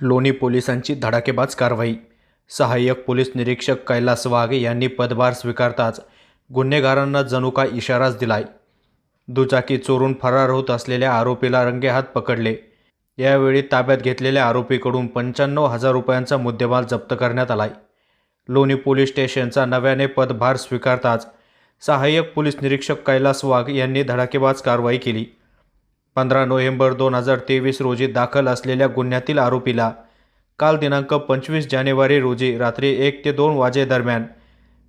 लोणी पोलिसांची धडाकेबाज कारवाई. सहाय्यक पोलीस निरीक्षक कैलास वाघ यांनी पदभार स्वीकारताच गुन्हेगारांना जणू काय इशाराच दिलाय. दुचाकी चोरून फरार होत असलेल्या आरोपीला रंगेहात पकडले. यावेळी ताब्यात घेतलेल्या आरोपीकडून पंच्याण्णव हजार रुपयांचा मुद्देमाल जप्त करण्यात आलाय. लोणी पोलीस स्टेशनचा नव्याने पदभार स्वीकारताच सहाय्यक पोलीस निरीक्षक कैलास वाघ यांनी धडाकेबाज कारवाई केली. पंधरा नोव्हेंबर दोन हजार तेवीस रोजी दाखल असलेल्या गुन्ह्यातील आरोपीला काल दिनांक पंचवीस जानेवारी रोजी रात्री एक ते दोन वाजेदरम्यान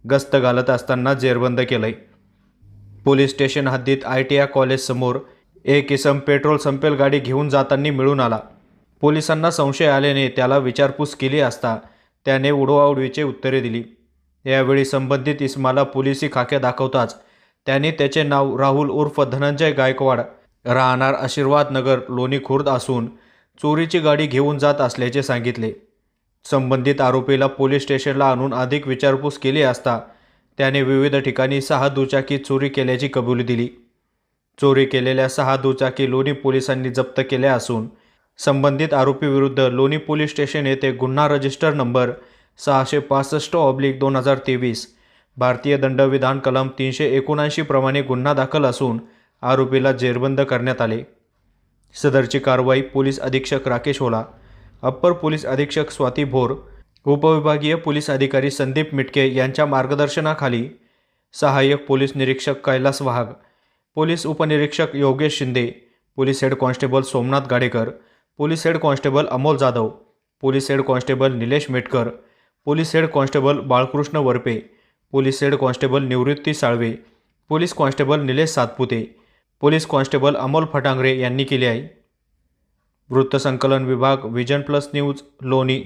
गस्त घालत असताना जेरबंद केलंय. पोलीस स्टेशन हद्दीत आय टी आय कॉलेजसमोर एक इसम पेट्रोल संपेल गाडी घेऊन जाताना मिळून आला. पोलिसांना संशय आल्याने त्याला विचारपूस केली असता त्याने उडवाउडवीचे उत्तरे दिली. यावेळी संबंधित इस्माला पोलिसी खाक्या दाखवताच त्याने त्याचे नाव राहुल उर्फ धनंजय गायकवाड राहणार आशीर्वाद नगर लोणी खुर्द असून चोरीची गाडी घेऊन जात असल्याचे सांगितले. संबंधित आरोपीला पोलीस स्टेशनला आणून अधिक विचारपूस केली असता त्याने विविध ठिकाणी सहा दुचाकी चोरी केल्याची कबुली दिली. चोरी केलेल्या सहा दुचाकी लोणी पोलिसांनी जप्त केल्या असून संबंधित आरोपीविरुद्ध लोणी पोलीस स्टेशन येथे गुन्हा रजिस्टर नंबर सहाशे पासष्ट ऑब्लिक दोन हजार तेवीस भारतीय दंडविधान कलम तीनशे एकोणऐंशी प्रमाणे गुन्हा दाखल असून आरोपीला जेरबंद करण्यात आले. सदरची कारवाई पोलीस अधीक्षक राकेश होला अप्पर पोलीस अधीक्षक स्वाती भोर उपविभागीय पोलीस अधिकारी संदीप मिटके यांच्या मार्गदर्शनाखाली सहाय्यक पोलीस निरीक्षक कैलास वाघ पोलीस उपनिरीक्षक Yogesh Shinde police head constable Somnath Gadekar police head constable Amol Jadhav police head constable Nilesh Metkar police head constable Balkrishna Warpe police head constable Nivrutti Salve police constable Nilesh Satpute police constable Amol Phatangare यांनी केली आहे. वृत्तसंकलन विभाग vision plus news लोणी.